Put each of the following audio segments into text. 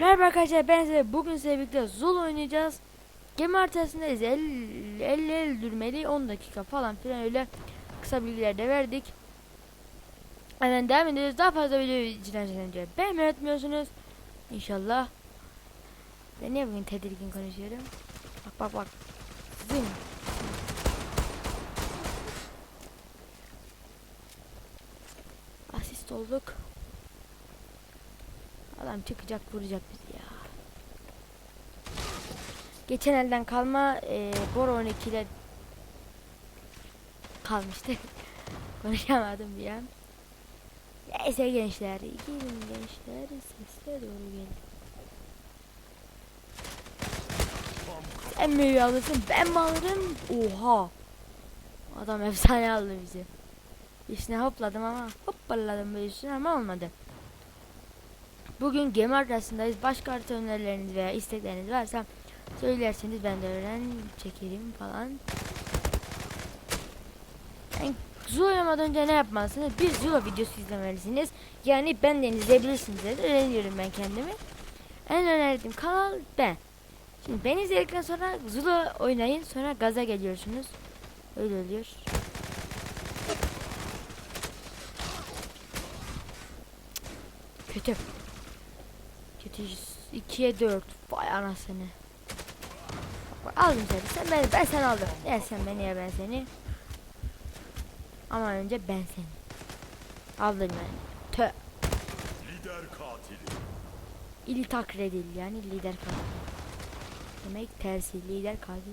Merhaba arkadaşlar ben size bugün size birlikte Zul oynayacağız. Gemi haritasındayız 50 50 50 dürmeli 10 dakika falan filan öyle kısa bilgiler de verdik. Hemen devam ediyoruz. Daha fazla video izleyeceğiz önce. Beğenmeyi. İnşallah. Ben niye bugün tedirgin konuşuyorum? Bak bak bak. Zın. Asist olduk. Adam çıkacak vuracak bizi ya. Geçen elden kalma e, Bor 12 ile kalmıştı. Konuşamadım bir an. Neyse gençler. Gelin gençler. Sesle doğru gelin. Sen mi alırsın ben mi alırım? Oha. Adam efsane aldı bizi. Üstüne hopladım ama hoppaladım böyle üstüne ama olmadı. Bugün gemi arasındayız. Başka harita önerileriniz veya istekleriniz varsa söylerseniz ben de öğren çekerim falan. Yani Zula oynamadan önce ne yapmalısınız? Bir Zula videosu izlemelisiniz. Yani benden izleyebilirsiniz dedi. Öğreniyorum ben kendimi. En önerdiğim kanal ben. Şimdi ben izledikten sonra Zula oynayın. Sonra gaza geliyorsunuz. Öyle oluyor. Kötü. Kötü 2'ye 4. Vay anasını. Bak, bak, aldım seni. Sen beni, ben seni aldım. Ya sen beni ya ben seni. Ama önce ben seni. Aldım yani. Tö. Lider katili. İltak redil yani lider katil. Demek tersi lider katil.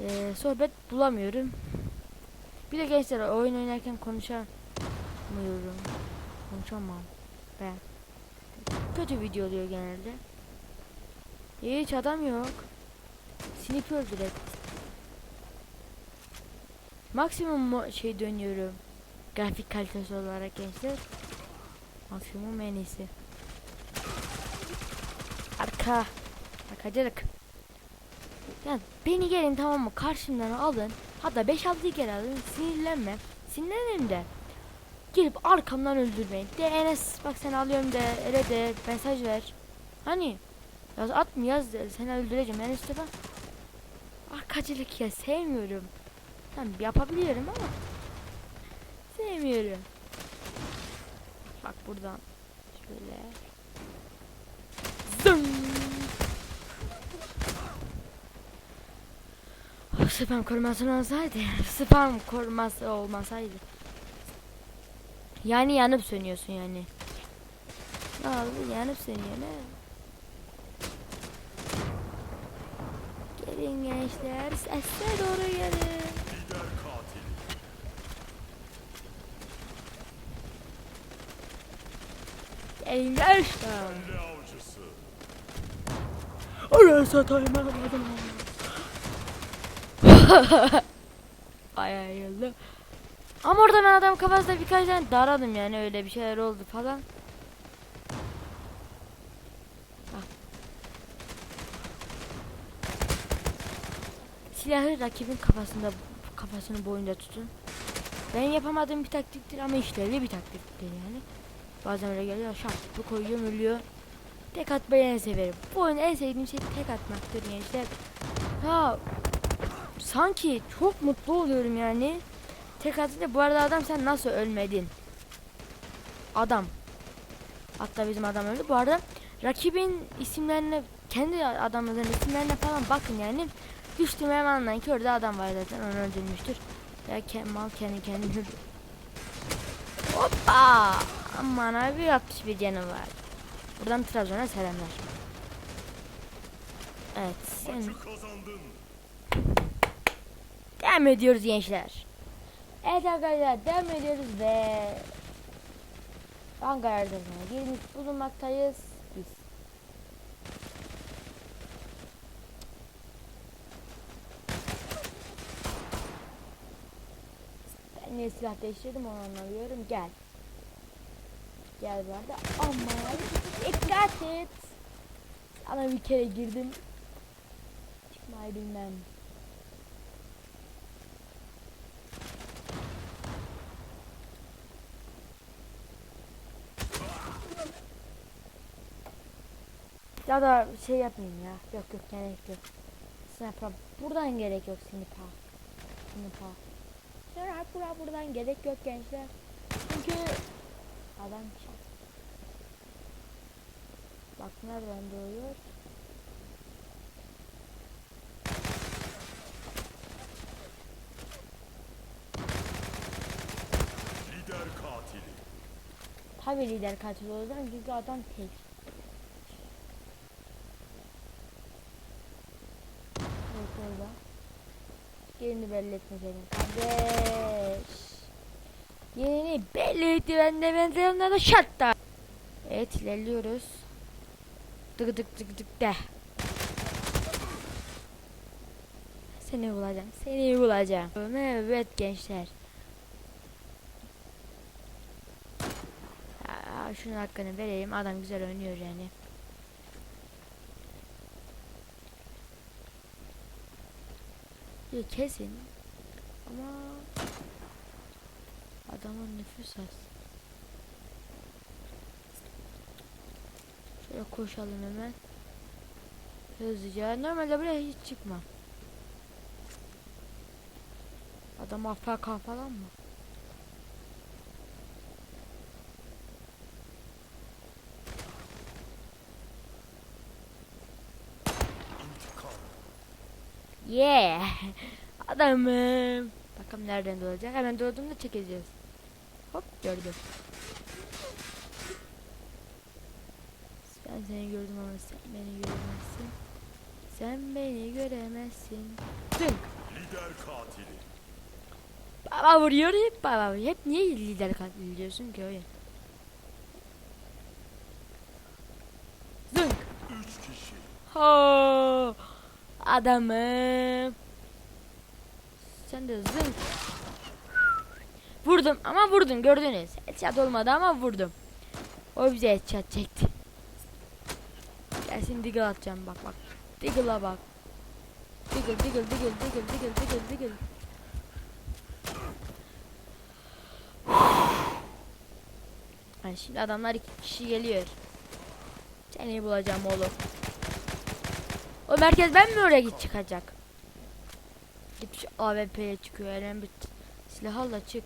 Ee, sohbet bulamıyorum. Bir de gençler oyun oynarken konuşamıyorum. Konuşamam. Kötü video oluyor genelde. Hiç adam yok. Snip öldü direkt. Maksimum şey dönüyorum. Grafik kalitesi olarak gençler. Maksimum en iyisi. Arka. Arkacılık. Ya beni gelin tamam mı karşımdan alın. Hatta 5-6 kere alın. Sinirlenme. Sinirlenirim de. Gelip arkamdan öldürmeyin. De Enes bak sen alıyorum de ele de mesaj ver. Hani yaz at mı yaz de, seni öldüreceğim Enes de ben. Arkacılık ya sevmiyorum. Tamam yapabiliyorum ama sevmiyorum. Bak buradan şöyle. Zın. Spam koruması olsaydı, spam koruması olmasaydı. Yani yanıp sönüyorsun yani. Ne oldu? Yanıp sönüyor ne? Gelin gençler, sesle doğru gelin. Gelin gençler. Oraya satayım alamadım. Bayağı yıldı. Ama orada ben adam kafasında birkaç tane daradım yani öyle bir şeyler oldu falan. Bak. Silahı rakibin kafasında kafasını boyunca tutun. Ben yapamadığım bir taktiktir ama işlevli bir taktiktir yani. Bazen öyle geliyor şak bu koyuyorum ölüyor. Tek atmayı en severim. Bu oyun en sevdiğim şey tek atmaktır gençler. Ya sanki çok mutlu oluyorum yani. Tek atınca bu arada adam sen nasıl ölmedin? Adam. Hatta bizim adam öldü. Bu arada rakibin isimlerine kendi adamların isimlerine falan bakın yani. Düştüm hemen ki orada adam var zaten onu öldürmüştür. Ya Kemal kendi kendini öldü. Hoppa! Aman abi 61 canım var. Buradan Trabzon'a selamlar. Evet. Sen... Devam ediyoruz gençler. Evet arkadaşlar devam ediyoruz ve Ankara haritasına girmiş bulunmaktayız biz. Ben niye silah değiştirdim onu anlamıyorum. Gel. Gel bu arada. Aman dikkat et. Sana bir kere girdim. Çıkmayı bilmem. Ya da şey yapmayayım ya. Yok yok gerek yok. Sniper buradan gerek yok sniper. Sniper. Bura buradan gerek yok gençler. Çünkü adam şak. Bak nereden doğuyor? Lider katili. Tabii lider katil olacağım çünkü adam tek. Yok orada. Yerini belli etme kardeş. Yerini belli etti ben de ben de şartta. Evet ilerliyoruz. Dık dık dık dık de. Seni bulacağım. Seni bulacağım. Evet gençler. Aa, şunun hakkını vereyim. Adam güzel oynuyor yani. Ya kesin. Ama adamın nüfus az. Şöyle koşalım hemen. Hızlıca. Normalde buraya hiç çıkma. Adam AFK falan mı? Yeah. Adamım. Bakalım nereden doğacak. Hemen doğduğunda çekeceğiz. Hop gördüm. Ben seni gördüm ama sen beni göremezsin. Sen beni göremezsin. Dın. Lider katili. Baba vuruyor hep baba vuruyor. Hep niye lider katil diyorsun ki oyun? Zınk. Üç kişi. Ho! Adamım. Sen de zınk. Vurdum ama vurdum gördünüz. Headshot olmadı ama vurdum. O bize headshot çekti. Gelsin diggle atacağım bak bak. Diggle'a bak. Diggle diggle diggle diggle diggle diggle diggle. Hani şimdi adamlar iki kişi geliyor. Seni bulacağım oğlum. O merkez ben mi oraya git çıkacak? Git şu AWP'ye çıkıyor. Eren bir silah çık.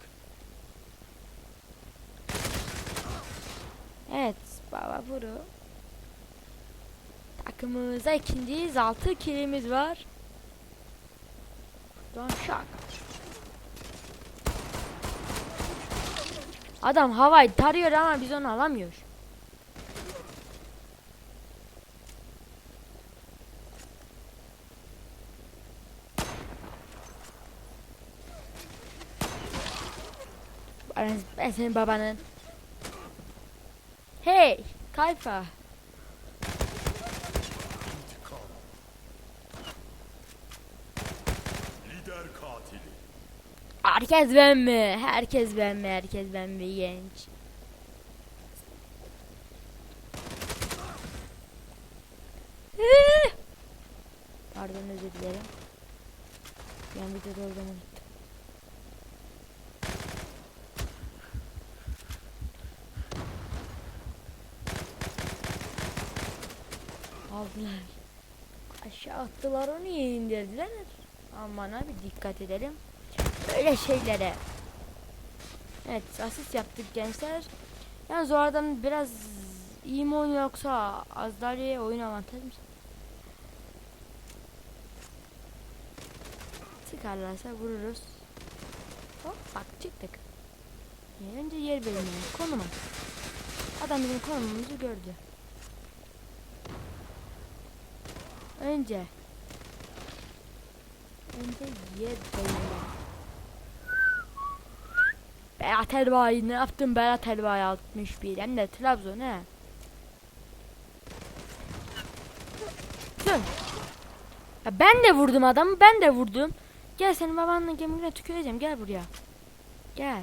Evet baba vuru. Takımımıza ikinciyiz. 6 kilimiz var. Don şak. Adam havayı tarıyor ama biz onu alamıyoruz. Ben, ben senin babanın. Hey, katili. Herkes ben mi? Herkes ben mi? Herkes ben mi? Genç. Pardon özür dilerim. Ben bir de olduğumu unuttum. Aldılar. Aşağı attılar onu indirdiler. Aman abi dikkat edelim. Böyle şeylere. Evet asist yaptık gençler. Yani Zora'dan biraz iyi mi oynuyor yoksa Azdali'ye oyun avantaj mı? Çıkarlarsa vururuz. Hop bak çıktık. Önce yer belirleyelim. Konuma. Adam bizim konumumuzu gördü. Önce. Önce yer belirleyelim. Berat Elbay ne yaptın Berat Elbay 61 hem de Trabzon he. Ya ben de vurdum adamı ben de vurdum. Gel senin babanla gemine tüküreceğim gel buraya. Gel.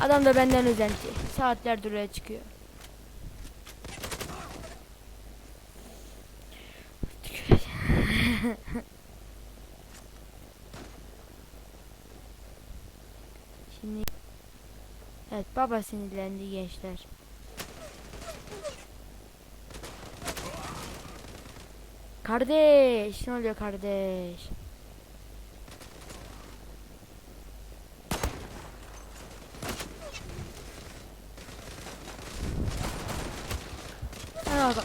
Adam da benden özenti. Saatlerdir oraya çıkıyor. Şimdi Evet baba sinirlendi gençler. Kardeş ne oluyor kardeş? Bak.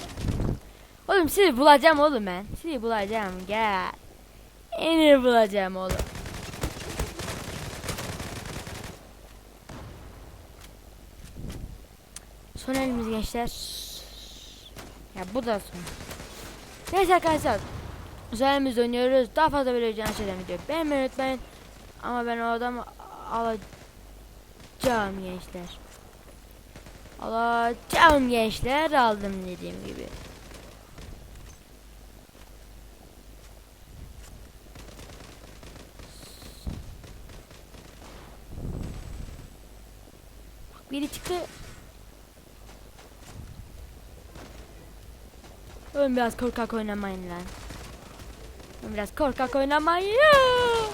Oğlum sizi bulacağım oğlum ben. Sizi bulacağım gel. Emir bulacağım oğlum. Son elimiz gençler. Ya bu da son. Neyse arkadaşlar. Son elimizde oynuyoruz. Daha fazla böyle can şeyden video. Beğenmeyi unutmayın. Ama ben o adamı alacağım gençler. Alacağım gençler. Aldım dediğim gibi. Bak biri çıktı. Oğlum biraz korkak oynamayın lan. Oğlum biraz korkak oynamayın.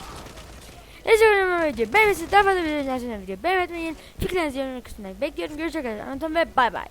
Neyse oynamam video. Ben size daha fazla izlerseniz video. Beğenmeyi unutmayın. Fikirlerinizi yorumlar kısmına bekliyorum. Görüşmek üzere. Anlatamam ve bay bay.